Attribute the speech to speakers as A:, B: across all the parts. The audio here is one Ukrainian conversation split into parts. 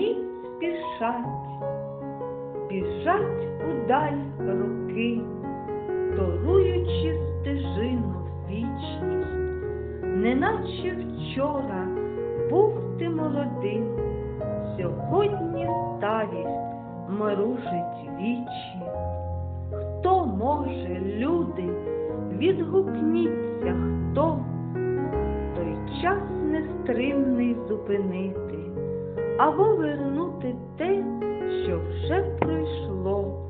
A: дні спішать, біжать удаль руки, торуючи стежину вічність, неначе вчора був ти молодим, сьогодні старість моружить вічі. Хто може, люди, відгукніться хто, той час нестримний зупинити або вернути те, що вже пройшло,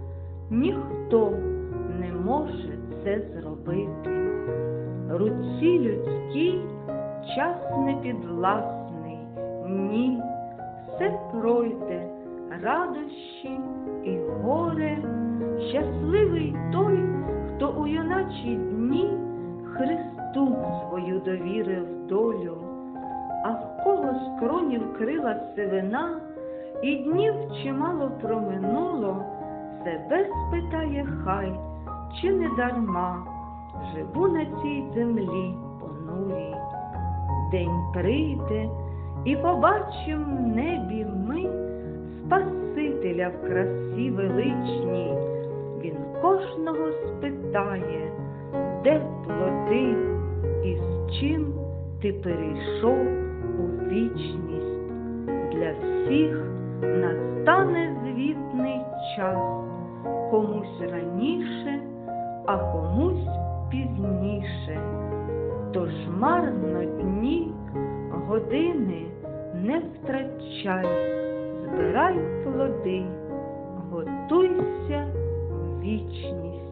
A: ніхто не може це зробити. Руці людській час не підвласний, ні, все пройде, радощі і горе, щасливий той, хто у юначі дні Христу свою довірив долю, з крила сивина, і днів чимало проминуло, себе спитає хай, чи не дарма живу на цій землі понурій. День прийде, і побачим в небі ми Спасителя в красі величній. Він кожного спитає, де плоди і з чим ти перейшов у час, комусь раніше, а комусь пізніше. Тож марно дні, години не втрачай, збирай плоди, готуйся в вічність.